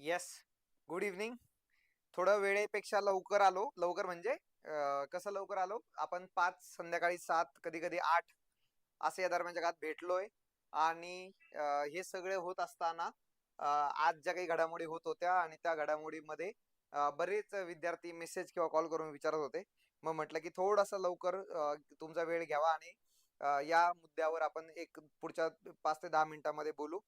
Yes good evening थोडं वेळेपेक्षा लवकर आलो. लवकर म्हणजे कसं लवकर आलो? आपण पाच संध्याकाळी सात कधी कधी आठ असे या दरम्यान जगात भेटलोय. आणि हे सगळे होत असताना आज ज्या काही घडामोडी होत होत्या आणि त्या घडामोडीमध्ये बरेच विद्यार्थी मेसेज किंवा कॉल करून विचारत होते. मग म्हटलं की थोडासा लवकर तुमचा वेळ घ्यावा आणि या मुद्द्यावर आपण एक पुढच्या पाच ते दहा मिनिटांमध्ये बोलू.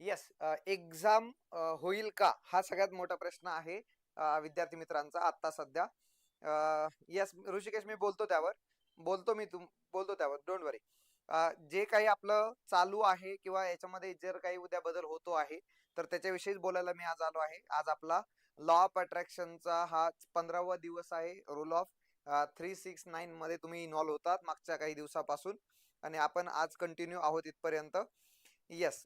येस एक्झाम होईल का? हा सगळ्यात मोठा प्रश्न आहे विद्यार्थी मित्रांचा आता सध्या. येस ऋषिकेश मी बोलतो त्यावर. बोलतो मी तुम बोलतो त्यावर. डोंट वरी जे काही आपलं चालू आहे किंवा याच्यामध्ये जर काही उद्या बदल होतो आहे तर त्याच्याविषयीच बोलायला मी आज आलो आहे. आज आपला लॉ ऑफ अट्रॅक्शनचा हा पंधरावा दिवस आहे rule of three six nine मध्ये तुम्ही इन्व्हॉल्व्ह होतात मागच्या काही दिवसापासून. आणि आपण आज कंटिन्यू आहोत इथपर्यंत. येस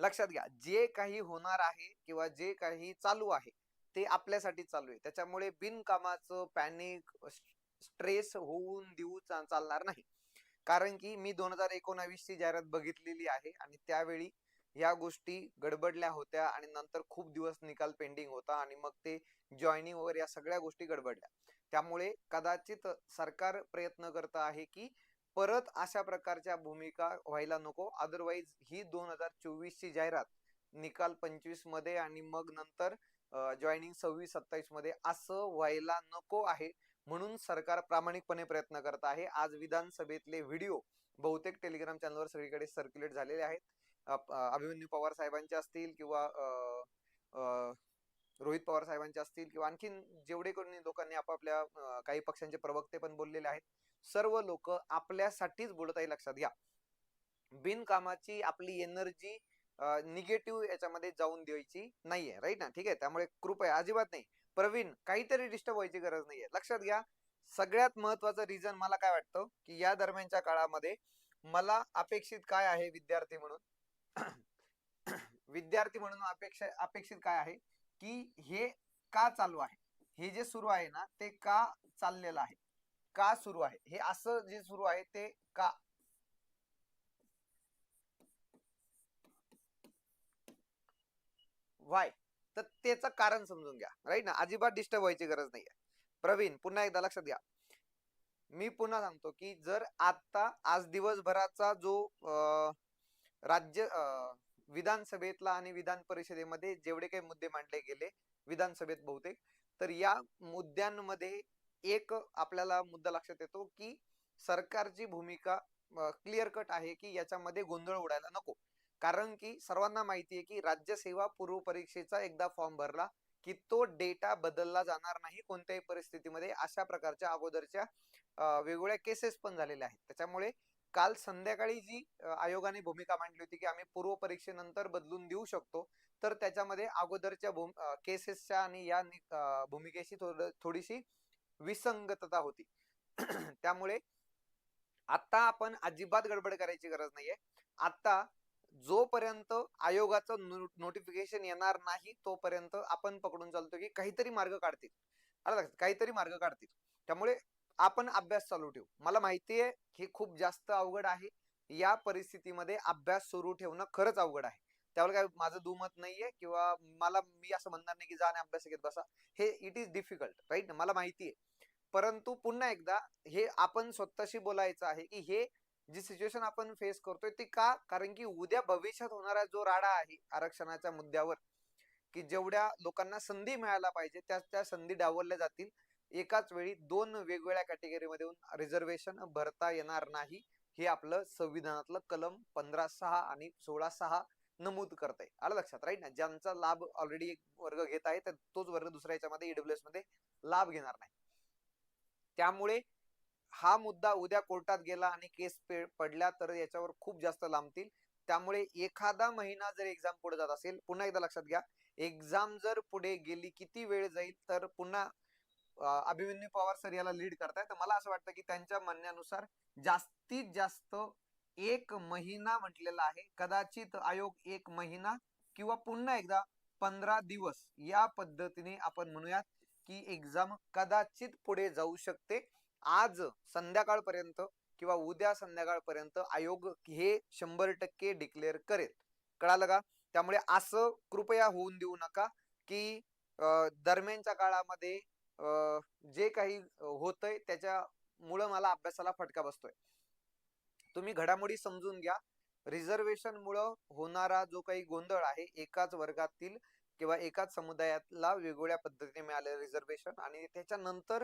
लक्षात घ्या जे काही होणार आहे किंवा जे काही चालू आहे ते आपल्यासाठी चालू आहे. त्याच्यामुळे बिनकामाचं पॅनिक स्ट्रेस होऊन देऊ चा- चालणार नाही. कारण की मी दोन हजार एकोणावीस ची जाहिरात बघितलेली आहे आणि त्यावेळी ह्या गोष्टी गडबडल्या होत्या आणि नंतर खूप दिवस निकाल पेंडिंग होता आणि मग ते जॉईनिंग वगैरे या सगळ्या गोष्टी गडबडल्या. त्यामुळे कदाचित सरकार प्रयत्न करत आहे की परत अशा प्रकारच्या भूमिका व्हायला नको. अदरवाईज ही दोन हजार चोवीस ची जाहिरात निकाल पंचवीसमध्ये आणि मग नंतर जॉईनिंग सव्वीस सत्तावीसमध्ये असं व्हायला नको आहे. म्हणून सरकार प्रामाणिकपणे प्रयत्न करत आहे. आज विधानसभेतले व्हिडिओ बहुतेक टेलिग्राम चॅनलवर सगळीकडे सर्क्युलेट झालेले आहेत. अभिमन्यू पवार साहेबांचे असतील किंवा रोहित पवार साहेबांचे असतील किंवा आणखीन जेवढे कोणी लोकांनी आपापल्या काही पक्षांचे प्रवक्ते पण बोललेले आहेत सर्व लोक आपल्यासाठीच बोलत आहे लक्षात घ्या. बिनकामाची आपली एनर्जी निगेटिव्ह याच्यामध्ये जाऊन द्यायची नाहीये राईट ना? ठीक आहे? त्यामुळे कृपया अजिबात नाही. प्रवीण काहीतरी डिस्टर्ब व्हायची गरज नाहीये. लक्षात घ्या सगळ्यात महत्वाचं रिझन मला काय वाटतं की या दरम्यानच्या काळामध्ये मला अपेक्षित काय आहे विद्यार्थी म्हणून? विद्यार्थी म्हणून अपेक्षा अपेक्षित काय आहे? की हे का चालू आहे? हे जे सुरू आहे ना ते का चाललेलं आहे? का सुरू आहे? हे असं जे सुरू आहे ते का? वाय. तर त्याचं कारण समजून घ्या. राईट ना? अजिबात डिस्टर्ब व्हायची गरज नाहीये. प्रवीण पुन्हा एकदा लक्षात घ्या. मी पुन्हा सांगतो की जर आता आज दिवसभराचा जो अं, राज्य विधानसभेतला आणि विधान परिषदेमध्ये जेवढे काही मुद्दे मांडले गेले विधानसभेत बहुतेक तर या मुद्द्यांमध्ये एक आपल्याला मुद्दा लक्षात येतो की सरकारची भूमिका क्लिअर कट आहे की याच्यामध्ये गोंधळ उडायला नको. कारण की सर्वांना माहिती आहे की राज्यसेवा पूर्व परीक्षेचा एकदा फॉर्म भरला की तो डेटा बदलला जाणार नाही कोणत्याही परिस्थितीमध्ये. अशा प्रकारच्या अगोदरच्या वेगवेगळ्या केसेस पण झालेल्या आहेत. त्याच्यामुळे काल संध्याकाळी जी आयोगाने भूमिका मांडली होती की आम्ही पूर्व परीक्षेनंतर बदलून देऊ शकतो. तर त्याच्यामध्ये अगोदरच्या केसेसच्या आणि या भूमिकेशी थोडं थोडीशी विसंगतता होती. त्यामुळे आता आपण अजिबात गडबड करायची गरज नाहीये. आता जोपर्यंत आयोगाचं नोटिफिकेशन येणार नाही तोपर्यंत आपण पकडून चालतो की काहीतरी मार्ग काढतील. काहीतरी मार्ग काढतील. त्यामुळे आपण अभ्यास चालू ठेवू. मला माहिती आहे हे खूप जास्त अवघड आहे. या परिस्थितीमध्ये अभ्यास सुरू ठेवणं खरंच अवघड आहे. त्यामुळे काय माझं दुमत नाहीये किंवा मला मी असं म्हणणार नाही की जा आणि अभ्यास घेत बसा. हे इट इज डिफिकल्ट राईट मला माहिती आहे. परंतु पुन्हा एकदा हे आपण स्वतःशी बोलायचं आहे की हे जी सिच्युएशन आपण फेस करतोय ती का? कारण की उद्या भविष्यात होणारा जो राडा आहे आरक्षणाच्या मुद्द्यावर की जेवढ्या लोकांना संधी मिळायला पाहिजे त्या त्या संधी डावलल्या जातील. एकाच वेळी दोन वेगवेगळ्या कॅटेगरीमध्ये रिझर्वेशन भरता येणार नाही. हे आपलं संविधानातलं कलम पंधरा सहा आणि सोळा सहा नमूद करत आहे आलं लक्षात राईट ना ज्यांचा लाभ ऑलरेडी एक वर्ग घेत आहे तर तोच वर्ग दुसऱ्या याच्यामध्ये ईडब्ल्यूएसमध्ये लाभ घेणार नाही. त्यामुळे हा मुद्दा उद्या कोर्टात गेला आणि केस पडल्या तर याच्यावर खूप जास्त लांबतील. त्यामुळे एखादा महिना जर एक्झाम पुढे जात असेल पुन्हा एकदा लक्षात घ्या. एक्झाम जर पुढे गेली किती वेळ जाईल तर पुन्हा अभिमन्यू पवार सर याला लीड करताय. तर मला असं वाटतं की त्यांच्या म्हणण्यानुसार जास्तीत जास्त एक महिना म्हटलेला आहे. कदाचित आयोग एक महिना किंवा पुन्हा एकदा पंधरा दिवस या पद्धतीने आपण म्हणूयात की एक्झाम कदाचित पुढे जाऊ शकते. आज संध्याकाळपर्यंत किंवा उद्या संध्याकाळपर्यंत आयोग हे शंभर टक्के डिक्लेअर करेल. कळालं का? त्यामुळे असं कृपया होऊन देऊ नका की दरम्यानच्या काळामध्ये जे काही होतंय त्याच्यामुळं मला अभ्यासाला फटका बसतोय. तुम्ही घडामोडी समजून घ्या. रिझर्वेशन मुळे होणारा जो काही गोंधळ आहे एकाच वर्गातील किंवा एकाच समुदायातला वेगवेगळ्या पद्धतीने मिळालेलं रिझर्वेशन आणि त्याच्यानंतर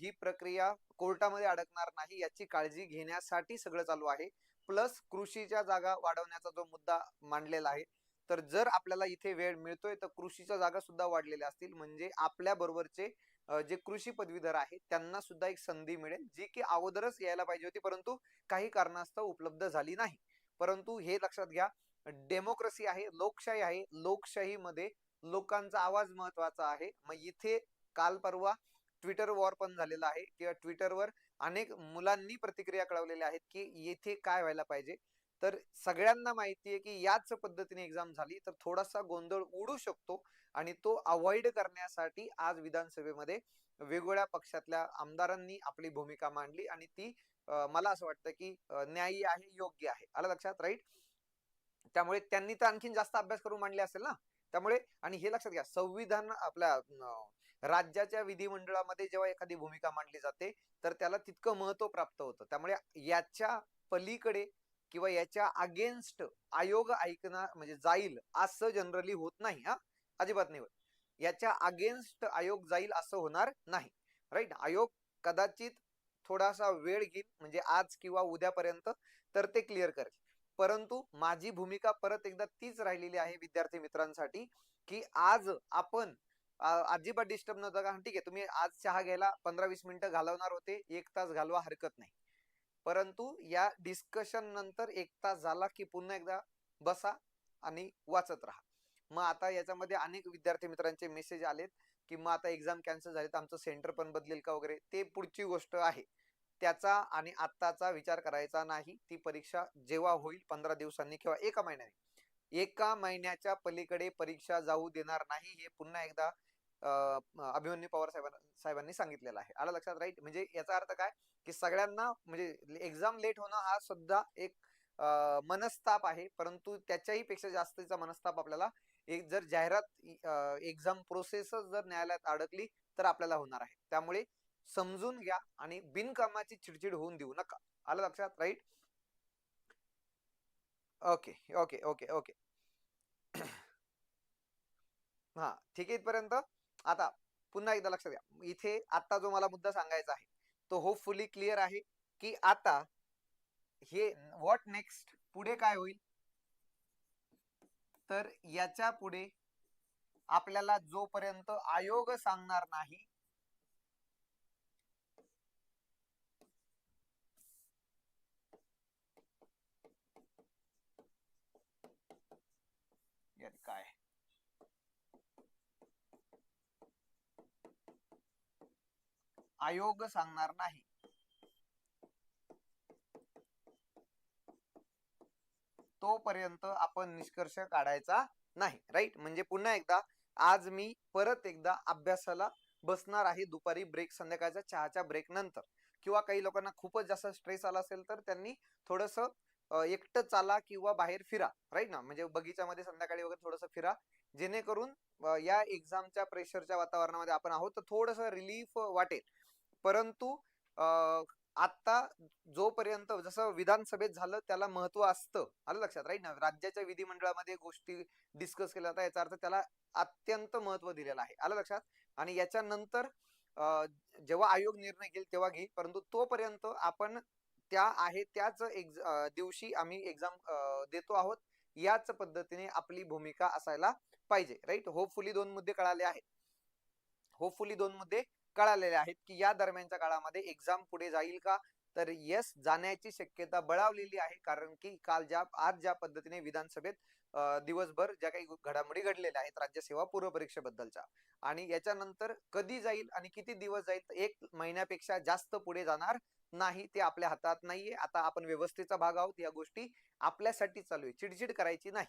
ही प्रक्रिया कोर्टामध्ये अडकणार नाही याची काळजी घेण्यासाठी सगळं चालू आहे. प्लस कृषीच्या जागा वाढवण्याचा जो मुद्दा मांडलेला आहे तर जर आपल्याला इथे वेळ मिळतोय तर कृषीच्या जागा सुद्धा वाढलेल्या असतील. म्हणजे आपल्या बरोबरचे जे कृषी पदवीधर आहेत त्यांना सुद्धा एक संधी मिळेल जी की अगोदरच यायला पाहिजे होती परंतु काही कारणास्तव उपलब्ध झाली नाही. परंतु हे लक्षात घ्या डेमोक्रेसी आहे लोकशाही आहे. लोकशाहीमध्ये लोकांचा आवाज महत्त्वाचा आहे. मग इथे काल परवा ट्विटर वॉर पण झालेला आहे किंवा ट्विटरवर अनेक मुलांनी प्रतिक्रिया कळवलेल्या आहेत की येथे काय व्हायला पाहिजे. तर सगळ्यांना माहिती आहे की याच पद्धतीने एक्झाम झाली तर थोडासा गोंधळ उडू शकतो आणि तो अवॉइड करण्यासाठी आज विधानसभेमध्ये वेगवेगळ्या पक्षातल्या आमदारांनी आपली भूमिका मांडली आणि ती मला असं वाटतं की न्यायी आहे योग्य आहे. आलं लक्षात? राईट त्यामुळे त्यांनी तर आणखीन जास्त अभ्यास करून मांडले असेल ना? त्यामुळे आणि हे लक्षात घ्या संविधान आपल्या राज्याच्या विधिमंडळामध्ये जेव्हा एखादी भूमिका मांडली जाते तर त्याला तितकं महत्त्व प्राप्त होतं. त्यामुळे याच्या पलीकडे किंवा याच्या अगेन्स्ट आयोग ऐकणार म्हणजे जाईल असं जनरली होत नाही हा. अजिबात नाही होत. याच्या अगेन्स्ट आयोग जाईल असं होणार नाही. राईट आयोग कदाचित थोडासा वेळ घेईल म्हणजे आज किंवा उद्यापर्यंत तर ते क्लिअर करेल. परंतु माझी भूमिका परत एकदा तीच राहिलेली आहे विद्यार्थी मित्रांसाठी की आज आपण अजिबात डिस्टर्ब न का ठीक आहे तुम्ही आज चहा घ्यायला पंधरा वीस मिनिटं घालवणार होते एक तास घालवा हरकत नाही. परंतु या डिस्कशन नंतर एक तास झाला की पुन्हा एकदा बसा आणि वाचत राहा. मग आता याच्यामध्ये अनेक विद्यार्थी मित्रांचे मेसेज आलेत की मग आता एक्झाम कॅन्सल झाली तर आमचं सेंटर पण बदलेल का वगैरे? ते पुढची गोष्ट आहे. त्याचा आणि आत्ताचा विचार करायचा नाही. ती परीक्षा जेव्हा होईल पंधरा दिवसांनी किंवा एका महिन्याने. एका महिन्याच्या पलीकडे परीक्षा जाऊ देणार नाही. हे पुन्हा एकदा अभिमन्यू पवार साहेबांना साहेबांनी सांगितलेलं आहे. आला लक्षात राईट म्हणजे याचा अर्थ काय? की सगळ्यांना म्हणजे एक्झाम लेट होणं हा सुद्धा एक मनस्ताप आहे. परंतु त्याच्याही पेक्षा जास्तीचा मनस्ताप आपल्याला एक जर जाहिरात एक्झाम प्रोसेसच जर न्यायालयात अडकली तर आपल्याला होणार आहे. त्यामुळे समजून घ्या आणि बिनकामाची चिडचिड होऊन देऊ नका. आलं लक्षात right okay okay okay okay हा ठीक आहे इथपर्यंत? आता पुन्हा एकदा लक्षात घ्या. इथे आता जो मला मुद्दा सांगायचा आहे तो होपफुली क्लिअर आहे की आता हे व्हॉट नेक्स्ट पुढे काय होईल? तर याच्यापुढे आपल्याला जोपर्यंत आयोग सांगणार नाही काय आयोग सांगणार नाही. तोपर्यंत आपण निष्कर्ष काढायचा नाही राईट म्हणजे पुन्हा एकदा आज मी परत एकदा अभ्यासाला बसणार आहे दुपारी ब्रेक संध्याकाळच्या चहाच्या ब्रेक नंतर. किंवा काही लोकांना खूपच जास्त स्ट्रेस आला असेल तर त्यांनी थोडस एकटं चाला किंवा बाहेर फिरा राईट ना? म्हणजे बगीच्यामध्ये संध्याकाळी वगैरे थोडस फिरा. जेणेकरून या एक्झामच्या प्रेशरच्या वातावरणामध्ये आपण आहोत तर थोडस रिलीफ वाटेल. परंतु आता जोपर्यंत जसं विधानसभेत झालं त्याला महत्त्व असतं. आलं लक्षात राईट ना राज्याच्या विधिमंडळामध्ये गोष्टी डिस्कस केल्या जातात. याचा अर्थ त्याला अत्यंत महत्त्व दिलेलं आहे. आलं लक्षात? आणि याच्यानंतर जेव्हा आयोग निर्णय घेईल तेव्हा घेईल. परंतु तोपर्यंत आपण त्या आहे त्याच ex- दिवशी आम्ही एक्झाम देतो आहोत. याच पद्धतीने आपली भूमिका असायला पाहिजे राईट होपफुली दोन मुद्दे कळाले आहेत. होपफुली दोन मुद्दे कळालेले आहेत की या दरम्यानच्या काळामध्ये एक्झाम पुढे जाईल का? तर येस जाण्याची शक्यता बळावलेली आहे. कारण की काल ज्या आज ज्या पद्धतीने विधानसभेत दिवसभर ज्या काही घडामोडी घडलेल्या आहेत राज्यसेवा पूर्व परीक्षेबद्दलच्या आणि याच्यानंतर कधी जाईल आणि किती दिवस जाईल एक महिन्यापेक्षा जास्त पुढे जाणार नाही ते आपल्या हातात नाहीये. आता आपण व्यवस्थेचा भाग आहोत या गोष्टी आपल्यासाठी चालू आहे. चिडचिड करायची नाही.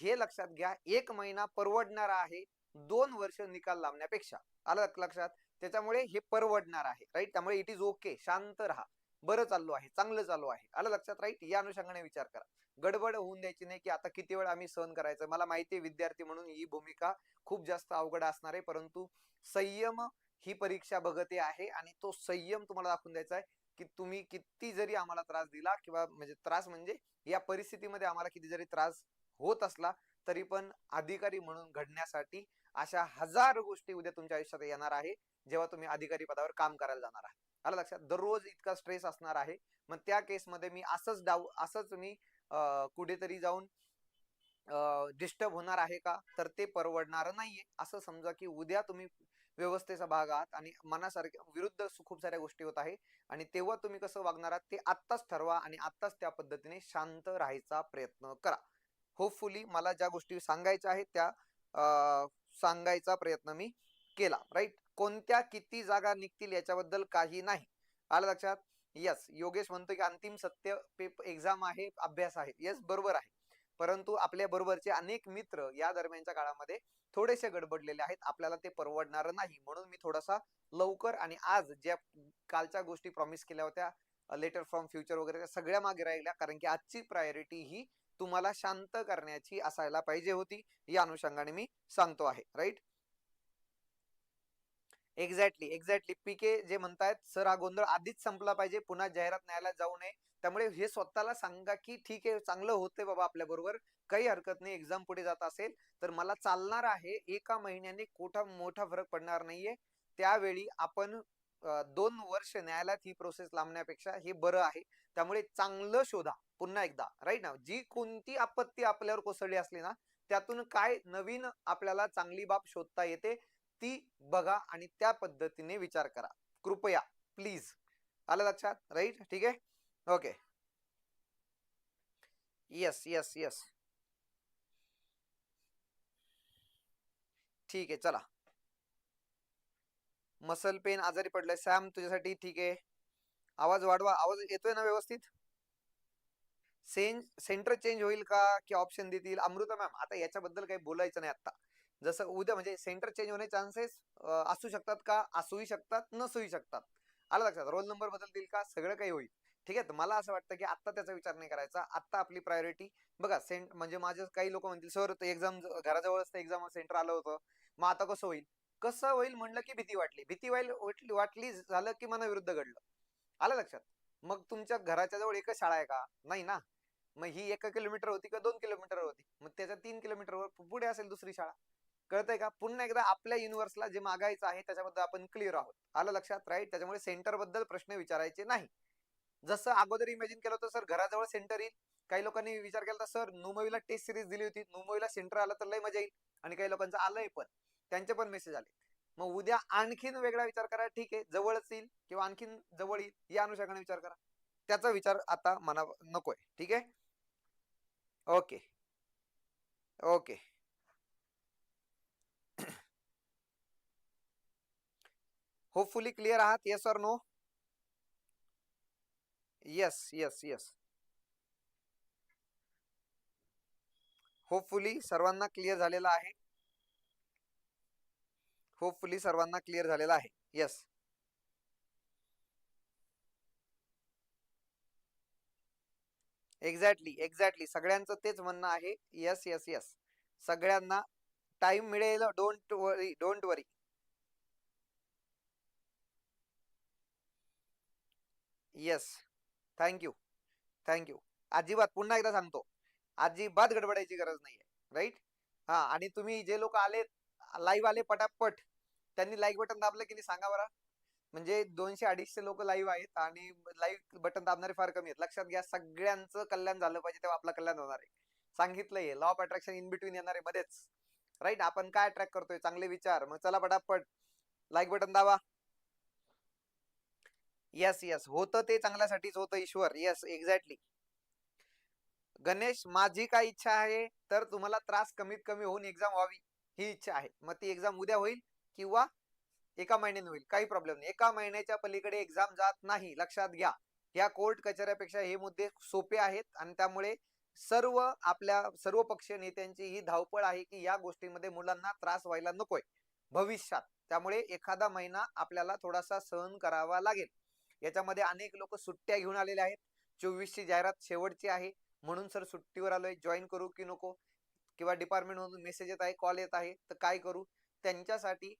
हे लक्षात घ्या एक महिना परवडणारा आहे दोन वर्ष निकाल लावण्यापेक्षा आलं लक्षात? त्याच्यामुळे हे परवडणार आहे राईट त्यामुळे इट इज ओके शांत राहा. बरं चाललो आहे चांगलं चालू आहे. आलं लक्षात राईट या अनुषंगाने विचार करा. गडबड होऊन द्यायची नाही की आता किती वेळ आम्ही सहन करायचं. मला माहिती आहे विद्यार्थी म्हणून ही भूमिका खूप जास्त अवघड असणार आहे परंतु संयम ही परीक्षा बघते आहे आणि तो संयम तुम्हाला दाखवून द्यायचा आहे की तुम्ही किती जरी आम्हाला त्रास दिला किंवा म्हणजे त्रास म्हणजे या परिस्थितीमध्ये आम्हाला किती जरी त्रास होत असला तरी पण अधिकारी म्हणून घडण्यासाठी अशा हजार गोष्टी उद्या तुमच्या आयुष्यात येणार आहे जेव्हा तुम्ही अधिकारी पदावर काम करायला जाणार आहे आला लक्षात? दररोज इतका स्ट्रेस असणार आहे. मग त्या केसमध्ये मी असंच डाऊ असंच मी कुठेतरी जाऊन डिस्टर्ब होणार आहे का? तर ते परवडणार नाहीये. असं समजा की उद्या तुम्ही व्यवस्थेचा भाग आहात आणि मनासारख्या विरुद्ध खूप साऱ्या गोष्टी होत आहे आणि तेव्हा तुम्ही कसं वागणार आहात ते आत्ताच ठरवा आणि आत्ताच त्या पद्धतीने शांत राहायचा प्रयत्न करा. होपफुली मला ज्या गोष्टी सांगायच्या आहेत त्या सांगायचा प्रयत्न मी केला राईट कोणत्या किती जागा निघतील याच्याबद्दल काही नाही. आलं लक्षात? यस योगेश म्हणतो की अंतिम सत्य पेपर एक्झाम आहे अभ्यास आहे. येस बरोबर आहे. परंतु आपल्या बरोबरचे अनेक मित्र या दरम्यानच्या काळामध्ये थोडेसे गडबडलेले आहेत. आपल्याला ते परवडणार नाही. म्हणून मी थोडासा लवकर आणि आज ज्या कालच्या गोष्टी प्रॉमिस केल्या होत्या लेटर फ्रॉम फ्युचर वगैरे त्या सगळ्या मागे राहिल्या. कारण की आजची प्रायोरिटी ही तुम्हाला शांत करण्याची असायला पाहिजे होती. या अनुषंगाने मी सांगतो आहे. राईट एक्झॅक्टली एक्झॅक्टली पीके जे म्हणतायत सर हा गोंधळ आधीच संपला पाहिजे. पुन्हा जाहिरात न्यायालयात जाऊ नये. त्यामुळे हे स्वतःला सांगा की ठीक आहे चांगलं होतंय बाबा आपल्या बरोबर. काही हरकत नाही. एक्झाम पुढे जात असेल तर मला चालणार आहे. एका महिन्याने कोठा मोठा फरक पडणार नाहीये. त्यावेळी आपण दोन वर्ष न्यायालयात ही प्रोसेस लांबण्यापेक्षा हे बरं आहे. त्यामुळे चांगलं शोधा पुन्हा एकदा. राईट ना जी कोणती आपत्ती आपल्यावर कोसळली असली ना त्यातून काय नवीन आपल्याला चांगली बाब शोधता येते ती बघा आणि त्या पद्धतीने विचार करा. कृपया प्लीज आलं लक्षात? राईट ठीक आहे? ओके येस येस येस ठीक आहे चला. मसल पेन आजारी पडलाय. सॅम तुझ्यासाठी ठीक आहे. आवाज वाढवा. आवाज येतोय ना व्यवस्थित? सेंज सेंटर चेंज होईल का? की ऑप्शन देतील? अमृता मॅम आता याच्याबद्दल काही बोलायचं नाही आता जसं उद्या म्हणजे सेंटर चेंज होण्याचे चान्सेस असू शकतात का? असूही शकतात नसूही शकतात. आलं लक्षात? रोल नंबर बदलतील का? सगळं काही होईल. ठीक आहे? तर मला असं वाटतं की आता त्याचा विचार नाही करायचा. आता आपली प्रायोरिटी. बघा सेंट म्हणजे माझे काही लोक म्हणतील सर एक्झाम घराजवळच एक्झाम सेंटर आलं होतं. मग आता कसं होईल? कसं होईल म्हणलं की भीती वाटली. भीती वाईल वाटली वाटली झालं की मनाविरुद्ध घडलं. आलं लक्षात? मग तुमच्या घराच्या जवळ एकच शाळा आहे का? नाही ना? मग ही एका किलोमीटर होती का दोन किलोमीटर होती? मग त्याच्या तीन किलोमीटरवर पुढे असेल दुसरी शाळा. कळतंय का? पुन्हा एकदा आपल्या युनिव्हर्सला जे मागायचं आहे त्याच्याबद्दल आपण क्लिअर आहोत. आलं लक्षात? राईट त्याच्यामुळे सेंटरबद्दल प्रश्न विचारायचे नाही. जसं अगोदर इमॅजिन केलं होतं सर घराजवळ सेंटर येईल. काही लोकांनी विचार केला सर नुमवीला टेस्ट सिरीज दिली होती. नुमवीला सेंटर आलं तर लय मजा येईल. आणि काही लोकांचं आलंय पण. त्यांचे पण मेसेज आले. मग उद्या आणखीन वेगळा विचार करा ठीक आहे जवळच येईल किंवा आणखीन जवळ येईल या अनुषंगाने विचार करा. त्याचा विचार आता मना नकोय ठीक आहे? ओके. ओके. होपफुली क्लिअर आहात? Yes or no yes yes yes hopefully सर्वांना क्लिअर झालेला आहे. होपफुली सर्वांना क्लिअर झालेला आहे. येस एक्झॅक्टली एक्झॅक्टली सगळ्यांचं तेच म्हणणं आहे. येस येस येस सगळ्यांना टाइम मिळेल don't worry don't worry yes thank you thank you अजिबात पुन्हा एकदा सांगतो. अजिबात गडबडायची गरज नाहीये. राईट हा आणि तुम्ही जे लोक आले लाईव्ह आले पटापट. त्यांनी लाईक बटन दाबलं की नाही सांगा बरं. म्हणजे दोनशे अडीचशे लोक लाईव्ह आहेत आणि लाईव्ह बटन दाबणारे फार कमी आहेत. लक्षात घ्या सगळ्यांचं कल्याण झालं पाहिजे तेव्हा आपलं कल्याण होणार आहे. सांगितलंय law of attraction in between येणार आहे मध्येच. राईट आपण काय अट्रॅक्ट करतोय? चांगले विचार. मग चला पटापट. लाईक बटन दाबा. येस येस होतं ते चांगल्यासाठीच होतं ईश्वर. येस एक्झॅक्टली गणेश माझी काय इच्छा आहे तर तुम्हाला त्रास कमीत कमी होऊन एक्झाम व्हावी. ही इच्छा आहे. मग ती एक्झाम उद्या होईल. किंवा एका महिन्याने होईल. काही प्रॉब्लेम नाही. एका महिन्याच्या पलीकडे एक्झाम जात नाही. लक्षात घ्या. या कोर्ट कचऱ्यापेक्षा हे मुद्दे सोपे आहेत आणि त्यामुळे सर्व आपल्या सर्व पक्ष नेत्यांची ही धावपळ आहे की या गोष्टीमध्ये मुलांना त्रास व्हायला नकोय. भविष्यात. त्यामुळे एखादा महिना आपल्याला थोडासा सहन करावा लागेल. याच्यामध्ये अनेक लोक सुट्ट्या घेऊन आलेले आहेत. चोवीसची जाहिरात शेवटची आहे. म्हणून सर सुट्टीवर आलोय. जॉईन करू की नको? किंवा डिपार्टमेंट मधून मेसेज येत आहे कॉल येत आहे. तर काय करू? त्यांच्यासाठी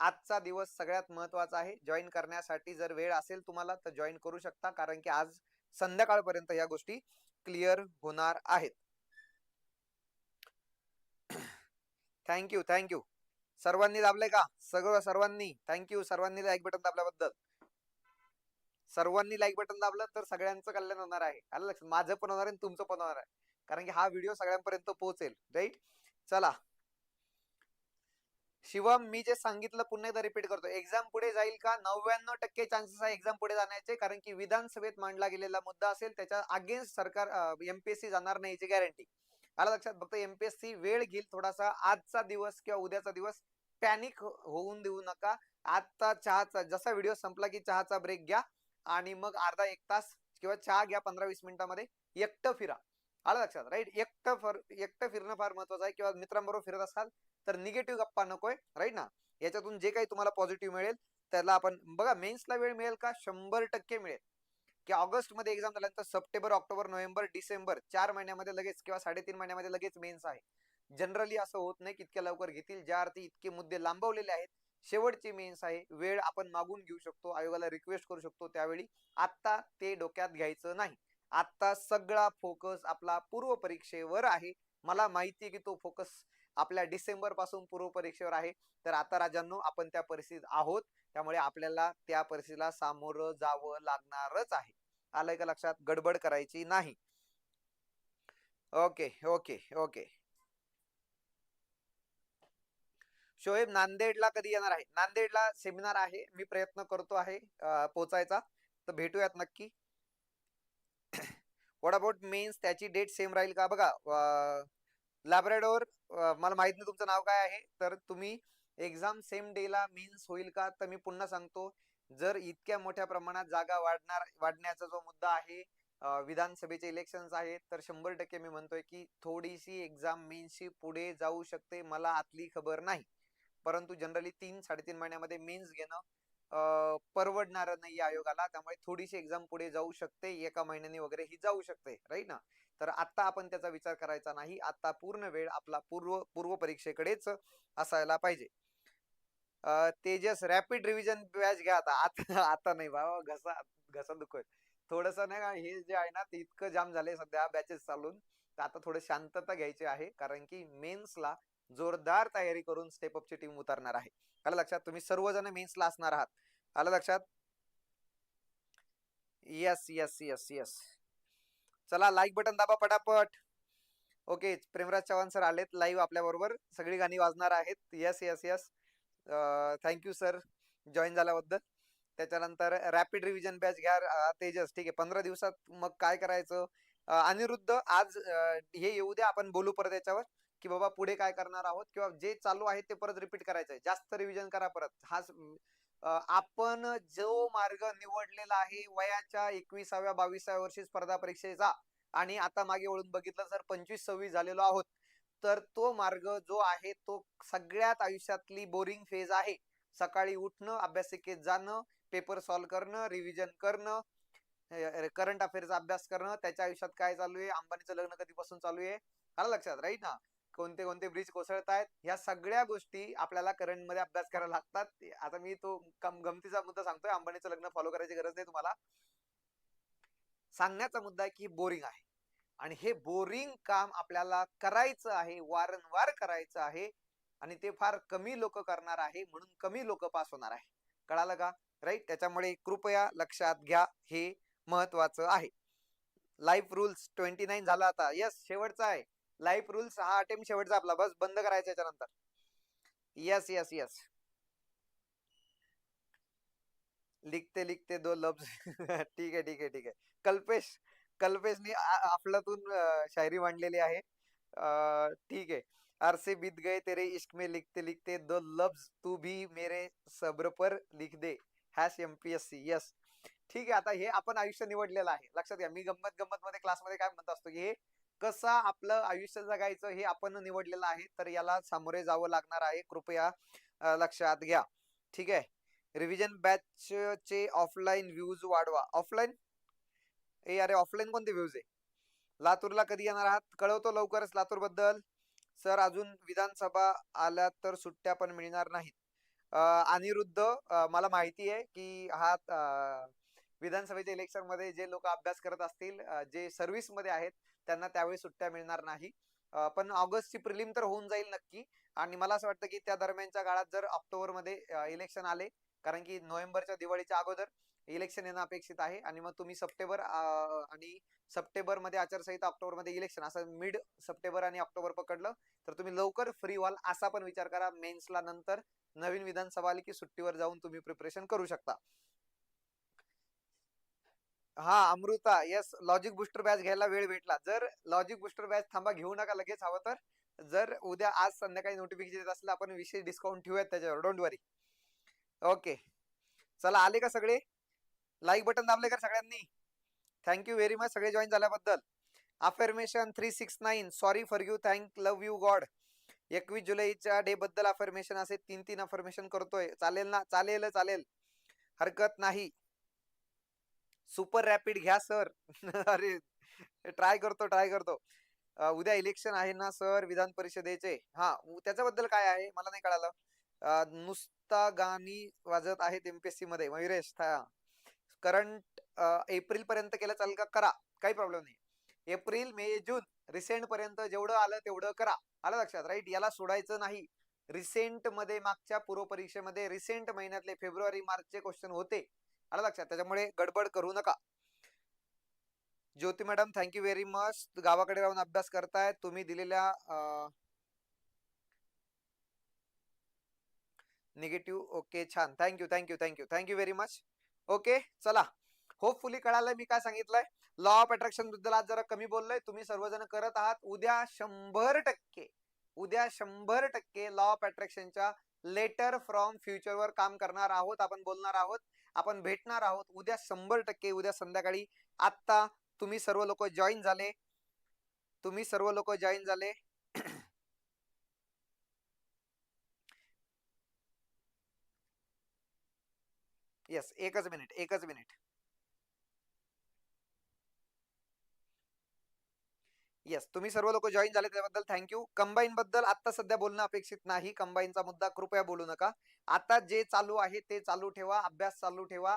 आजचा दिवस सगळ्यात महत्त्वाचा आहे. जॉईन करण्यासाठी जर वेळ असेल तुम्हाला तर जॉईन करू शकता. कारण की आज संध्याकाळपर्यंत या गोष्टी क्लिअर होणार आहेत. थँक्यू थँक्यू सर्वांनी दाबले का? सगळं सर्वांनी. थँक्यू सर्वांनी लाईक बटन दाबल्याबद्दल. सर्वांनी लाईक बटन दाबलं तर सगळ्यांचं कल्याण होणार आहे. आलं लक्षात? माझं पण होणार आहे आणि तुमचं पण होणार आहे. कारण की हा व्हिडिओ सगळ्यांपर्यंत पोहोचेल. राईट? चला. शिवम मी जे सांगितलं पुन्हा एकदा रिपीट करतो. एक्झाम पुढे जाईल का? नव्याण्णव टक्के चान्सेस आहे एक्झाम पुढे जाण्याचे कारण की विधानसभेत मांडला गेलेला मुद्दा असेल त्याच्या अगेन्स्ट सरकार एमपीएससी जाणार नाही याची गॅरंटी आला लक्षात? फक्त एमपीएससी वेळ घेईल थोडासा आजचा दिवस किंवा उद्याचा दिवस पॅनिक होऊन देऊ नका. आजचा चहाचा जसा व्हिडिओ संपला की चहाचा ब्रेक घ्या आणि मग अर्धा एक तास किंवा चहा घ्या पंधरा वीस मिनिटांमध्ये एकटं फिरा. आलं लक्षात? राईट एकटं फर एकटं फिरणं फार महत्वाचं आहे किंवा मित्रांबरोबर फिरत असाल तर निगेटिव्ह गप्पा नकोय राईट ना? याच्यातून जे काही तुम्हाला पॉझिटिव्ह मिळेल त्याला आपण बघा मेन्सला वेळ मिळेल का? शंभर टक्के मिळेल. की ऑगस्टमध्ये एक्झाम झाल्यानंतर सप्टेंबर ऑक्टोबर नोव्हेंबर डिसेंबर चार महिन्यामध्ये लगेच किंवा साडेतीन महिन्यामध्ये लगेच मेन्स आहे जनरली असं होत नाही की इतक्या लवकर घेतील. ज्या अर्थी इतके मुद्दे लांबवलेले आहेत शेवटची मेन्स आहे. वेळ आपण मागून घेऊ शकतो आयोगाला रिक्वेस्ट करू शकतो त्यावेळी. आत्ता ते डोक्यात घ्यायचं नाही. आत्ता सगळा फोकस आपला पूर्व परीक्षेवर आहे. मला माहिती आहे की तो फोकस आपल्या डिसेंबरपासून पूर्व परीक्षेवर आहे. तर आता राजांनो आपण त्या परिस्थितीत आहोत. त्यामुळे आपल्याला त्या परिस्थितीला सामोरं जावं लागणारच आहे. आलंय का लक्षात? गडबड करायची नाही. Okay okay okay. शोएब नांदेडला कधी येणार आहे? नांदेडला सेमिनार आहे. मी प्रयत्न करतो आहे पोचायचा. तर भेटूयात नक्की. वॉट अबाउट मेन्स त्याची डेट सेम राहील का? बघा लॅबरेडोर मला माहीत नाही तुमचं नाव काय आहे तर तुम्ही एक्झाम सेम डेला मीन्स होईल का तर मी पुन्हा सांगतो. जर इतक्या मोठ्या प्रमाणात जागा वाढणार वाढण्याचा जो मुद्दा आहे विधानसभेचे इलेक्शन आहेत तर शंभर टक्के मी म्हणतोय की थोडीशी एक्झाम मीन्सची पुढे जाऊ शकते मला आतली खबर नाही. परंतु जनरली तीन साडेतीन महिन्यामध्ये मेन्स घेणं परवडणार नाही आयोगाला. त्यामुळे थोडीशी एक्झाम पुढे जाऊ शकते एका महिन्याने वगैरे ही जाऊ शकते राईट ना? तर आत्ता आपण त्याचा विचार करायचा नाही. आत्ता पूर्ण वेळ आपला पूर्व पूर्व परीक्षेकडेच असायला पाहिजे. तेजस रॅपिड रिव्हिजन बॅच घ्या आता. आता आता नाही बाबा घसा घसा दुखत थोडस नाही का हे जे आहे ना ते इतकं जाम झालंय सध्या बॅचेस चालून. तर आता थोडं शांतता घ्यायची आहे. कारण की मेन्सला जोरदार तयारी करून स्टेप अपची टीम उतरणार आहे. आलं लक्षात? तुम्ही सर्वजण मेन्सला असणार आहात. आलं लक्षात? येस येस येस येस चला लाईक बटन दाबा पटापट. ओके प्रेमराज चव्हाण सर आलेत लाईव्ह आपल्या बरोबर. सगळी गाणी वाजणार आहेत. Yes yes yes thank you sir join झाल्याबद्दल. त्याच्यानंतर रॅपिड रिव्हिजन बॅच घ्या तेजस. ठीक आहे पंधरा दिवसात मग काय करायचं? अनिरुद्ध आज हे येऊ द्या आपण बोलू परत याच्यावर. की बाबा पुढे काय करणार आहोत? किंवा जे चालू आहे ते परत रिपीट करायचं आहे जास्त रिव्हिजन करा परत. हाच आपण जो मार्ग निवडलेला आहे वयाच्या एकविसाव्या बावीसाव्या वर्षी स्पर्धा परीक्षेचा आणि आता मागे वळून बघितलं जर पंचवीस सव्वीस झालेलो आहोत. तर तो मार्ग जो आहे तो सगळ्यात आयुष्यातली बोरिंग फेज आहे. सकाळी उठणं अभ्यासिकेत जाणं पेपर सॉल्व्ह करणं रिव्हिजन करणं करंट अफेअरचा अभ्यास करणं त्याच्या आयुष्यात काय चालू आहे? अंबानीचं लग्न कधीपासून चालू आहे? आलं लक्षात राईट ना? कोणते कोणते ब्रिज कोसळत आहेत ह्या सगळ्या गोष्टी आपल्याला करंटमध्ये अभ्यास करायला लागतात. आता मी तो गमतीचा मुद्दा सांगतोय. अंबानीचं लग्न फॉलो करायची गरज नाही तुम्हाला. सांगण्याचा मुद्दा आहे की बोरिंग आहे. आणि हे बोरिंग काम आपल्याला करायचं आहे वारंवार करायचं आहे आणि ते फार कमी लोक करणार आहे म्हणून कमी लोक पास होणार आहे. कळालं का? राईट त्याच्यामुळे कृपया लक्षात घ्या हे महत्वाचं आहे. लाईफ रूल्स ट्वेंटी नाईन झाला आता. यस शेवटचा आहे. लाईफ रूल्स हा अटेम्प्ट शेवटचा आपला. बस बंद करायचा याच्यानंतर. यस यस यस लिखते लिखते दो लफ्ज ठीक आहे ठीक आहे ठीक आहे. कल्पेश कल्पेशनी आपलातून शायरी मांडलेली आहे. ठीक आहे. अरसे बीत गए तेरे इश्क में लिखते लिखते दो लफ्ज तू भी मेरे सब्र पर लिख दे. हॅश एमपीएससी यस ठीक आहे आता हे आपण आयुष्य निवडलेलं आहे. लक्षात घ्या मी गंमत गंमत मध्ये क्लासमध्ये काय म्हणत असतो की हे कसं आपलं आयुष्य जगायचं हे आपण निवडलेलं आहे तर याला सामोरे जावं लागणार आहे. कृपया लक्षात घ्या. ठीक आहे? रिव्हिजन बॅच चे ऑफलाईन व्ह्यूज वाढवा. ऑफलाईन? ए अरे ऑफलाईन कोणते व्ह्यूज आहे? लातूरला कधी येणार आहात? कळवतो लवकरच लातूरबद्दल सर अजून विधानसभा आल्या तर सुट्ट्या पण मिळणार नाहीत. अनिरुद्ध मला माहिती आहे की हा विधानसभेच्या इलेक्शनमध्ये जे लोक अभ्यास करत असतील जे सर्व्हिसमध्ये आहेत त्यांना त्यावेळी सुट्ट्या मिळणार नाही. पण ऑगस्टची प्रिलिम तर होऊन जाईल नक्की. आणि मला असं वाटतं की त्या दरम्यानच्या काळात जर ऑक्टोबरमध्ये इलेक्शन आले कारण की नोव्हेंबरच्या दिवाळीच्या अगोदर इलेक्शन येणं अपेक्षित आहे. आणि मग तुम्ही सप्टेंबर आणि सप्टेंबरमध्ये आचारसंहिता ऑक्टोबरमध्ये इलेक्शन असं मिड सप्टेंबर आणि ऑक्टोबर पकडलं तर तुम्ही लवकर फ्री व्हाल असा पण विचार करा. मेन्सला नंतर नवीन विधानसभा आली की सुट्टीवर जाऊन तुम्ही प्रिपरेशन करू शकता. हा Amruta yes logic booster batch घ्यायला वेळ भेटला. जर लॉजिक बुस्टर बॅच थांबा घेऊ नका लगेच हवं तर. जर उद्या आज संध्याकाळी नोटिफिकेशन येत असलं आपण विशेष डिस्काउंट ठेवूयात त्याच्यावर. डोंट वरी ओके चला आले का सगळे? लाईक बटन दाबले का सगळ्यांनी? थँक्यू व्हेरी मच सगळे जॉईन झाल्याबद्दल. Affirmation three six nine sorry for you thank love you God एकवीस जुलैच्या डे बद्दल अफर्मेशन असे तीन तीन अफर्मेशन करतोय. चालेल ना? चालेल चालेल. हरकत नाही. सुपर रॅपिड घ्या सर. अरे ट्राय करतो ट्राय करतो. उद्या इलेक्शन आहे ना सर विधान परिषदेचे. हा त्याच्याबद्दल काय आहे? मला नाही कळालं. नुसता गाणी वाजत आहेत एमपीएससी मध्ये. मयुरेश करंट एप्रिल पर्यंत केलं चालेल का? करा. काही प्रॉब्लेम नाही. एप्रिल मे जून रिसेंट पर्यंत जेवढं आलं तेवढं करा. आलं लक्षात राईट? याला सोडायचं नाही. रिसेंटमध्ये मागच्या पूर्व परीक्षेमध्ये रिसेंट महिन्यातले फेब्रुवारी मार्चचे क्वेश्चन होते. आलं लक्षात? त्याच्यामुळे गडबड करू नका. Jyoti madam thank you very much गावाकडे राहून अभ्यास करताय. तुम्ही दिलेल्या निगेटिव्ह ओके छान. Thank you thank you thank you thank you very much okay चला. होपफुली कळालं मी काय सांगितलंय. लॉ ऑफ अट्रॅक्शनबद्दल आज जरा कमी बोललोय. तुम्ही सर्वजण करत आहात. उद्या शंभर टक्के उद्या शंभर टक्के लॉ ऑफ अट्रॅक्शनच्या लेटर फ्रॉम फ्युचरवर काम करणार आहोत आपण बोलणार आहोत आपण भेटणार आहोत. उद्या शंभर टक्के उद्या संध्याकाळी. आत्ता तुम्ही सर्व लोक जॉईन झाले. तुम्ही सर्व लोक जॉईन झाले. येस एकच मिनिट एकच मिनिट. येस तुम्ही सर्व लोक जॉईन झाले त्याबद्दल थँक्यू कंबाईन बद्दल आता सध्या बोलणं अपेक्षित नाही. कंबाईनचा मुद्दा कृपया बोलू नका. आता जे चालू आहे ते चालू ठेवा अभ्यास चालू ठेवा.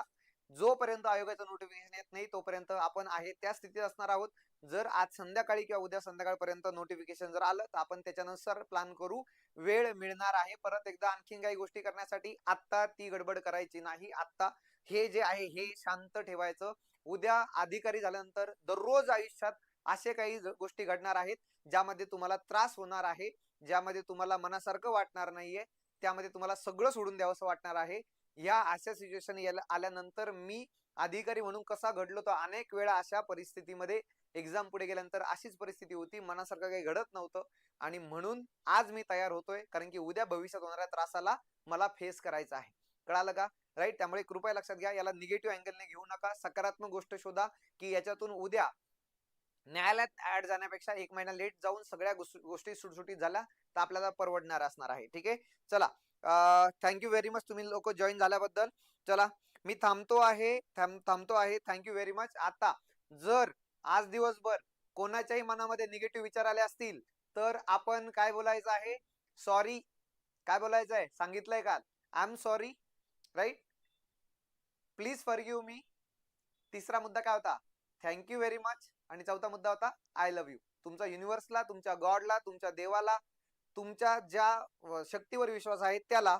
जोपर्यंत आयोगाचं नोटिफिकेशन येत नाही तोपर्यंत आपण आहे त्या स्थितीत असणार आहोत. जर आज संध्याकाळी किंवा उद्या संध्याकाळपर्यंत नोटिफिकेशन जर आलं तर आपण त्याच्यानुसार प्लॅन करू. वेळ मिळणार आहे. परत एकदा आणखीन काही गोष्टी करण्यासाठी आत्ता ती गडबड करायची नाही. आत्ता हे जे आहे हे शांत ठेवायचं. उद्या अधिकारी झाल्यानंतर दररोज आयुष्यात असे काही गोष्टी घडणार आहेत ज्यामध्ये तुम्हाला त्रास होणार आहे ज्यामध्ये तुम्हाला मनासारखं वाटणार नाहीये त्यामध्ये तुम्हाला सगळं सोडून द्यावंसं वाटणार आहे. या अशा सिच्युएशन आल्यानंतर मी अधिकारी म्हणून कसा घडलो तर अनेक वेळा अशा परिस्थितीमध्ये एक्झाम पुढे गेल्यानंतर अशीच परिस्थिती होती मनासारखं काही घडत नव्हतं. आणि म्हणून आज मी तयार होतोय कारण की उद्या भविष्यात होणाऱ्या त्रासाला मला फेस करायचं आहे. कळालं का? राईट त्यामुळे कृपया लक्षात घ्या याला निगेटिव्ह अँगलने घेऊ नका. सकारात्मक गोष्ट शोधा की याच्यातून उद्या न्यायालयात ऍड जाण्यापेक्षा एक महिना लेट जाऊन सगळ्या गोष्टी- सुटसुटीत झाल्या तर आपल्याला परवडणार असणार आहे. ठीक आहे? चला थँक्यू व्हेरी मच तुम्ही लोक जॉईन झाल्याबद्दल. चला मी थांबतो आहे थांबतो आहे. थँक्यू व्हेरी मच आता जर आज दिवसभर कोणाच्याही मनामध्ये निगेटिव्ह विचार आले असतील तर आपण काय बोलायचं आहे? सॉरी काय बोलायचं आहे? सांगितलंय का I am sorry right please for मी तिसरा मुद्दा काय होता? थँक्यू व्हेरी मच आणि चौथा मुद्दा होता आय लव्ह यू तुमच्या युनिव्हर्सला तुमच्या गॉडला तुमच्या देवाला तुमच्या ज्या शक्तीवर विश्वास आहे त्याला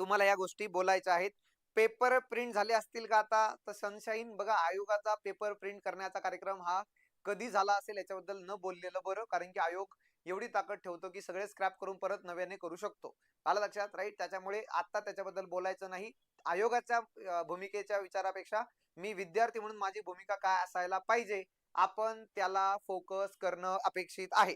तुम्हाला या गोष्टी बोलायच्या आहेत. पेपर प्रिंट झाले असतील का आता? तर सनशाईन बघा आयोगाचा पेपर प्रिंट करण्याचा कार्यक्रम हा कधी झाला असेल याच्याबद्दल न बोललेलं बरं कारण की आयोग एवढी ताकद ठेवतो की सगळे स्क्रॅप करून परत नव्याने करू शकतो. आलं लक्षात? राईट त्याच्यामुळे आता त्याच्याबद्दल बोलायचं नाही. आयोगाच्या भूमिकेच्या विचारापेक्षा मी विद्यार्थी म्हणून माझी भूमिका काय असायला पाहिजे आपण त्याला फोकस करणं अपेक्षित आहे.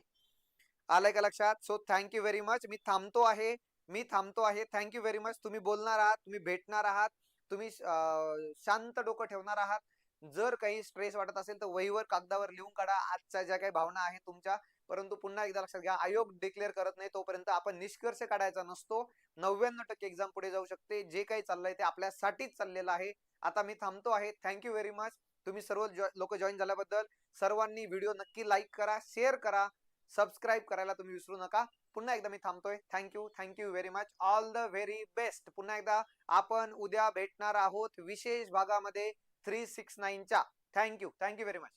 आलंय का लक्षात? So thank you very much मी थांबतो आहे. मी थांबतो आहे. थँक्यू व्हेरी मच तुम्ही बोलणार आहात तुम्ही भेटणार आहात तुम्ही शांत डोकं ठेवणार आहात. जर काही स्ट्रेस वाटत असेल तर वहीवर कागदावर लिहून काढा. आजच्या ज्या काही भावना आहेत तुमच्या परंतु पुन्हा एकदा लक्षात घ्या आयोग डिक्लेअर करत नाही तोपर्यंत आपण निष्कर्ष काढायचा नसतो. नव्याण्णव टक्के एक्झाम पुढे जाऊ शकते. जे काही चाललंय ते आपल्यासाठीच चाललेलं आहे. आता मी थांबतो आहे. थँक्यू व्हेरी मच तुम्ही सर्व लोक जॉईन झाल्याबद्दल सर्वांनी व्हिडिओ नक्की लाईक करा शेअर करा सबस्क्राईब करायला तुम्ही विसरू नका. पुन्हा एकदा मी थांबतोय. Thank you thank you very much all the very best पुन्हा एकदा आपण उद्या भेटणार आहोत विशेष भागामध्ये. Three six नाईनच्या thank you thank you very much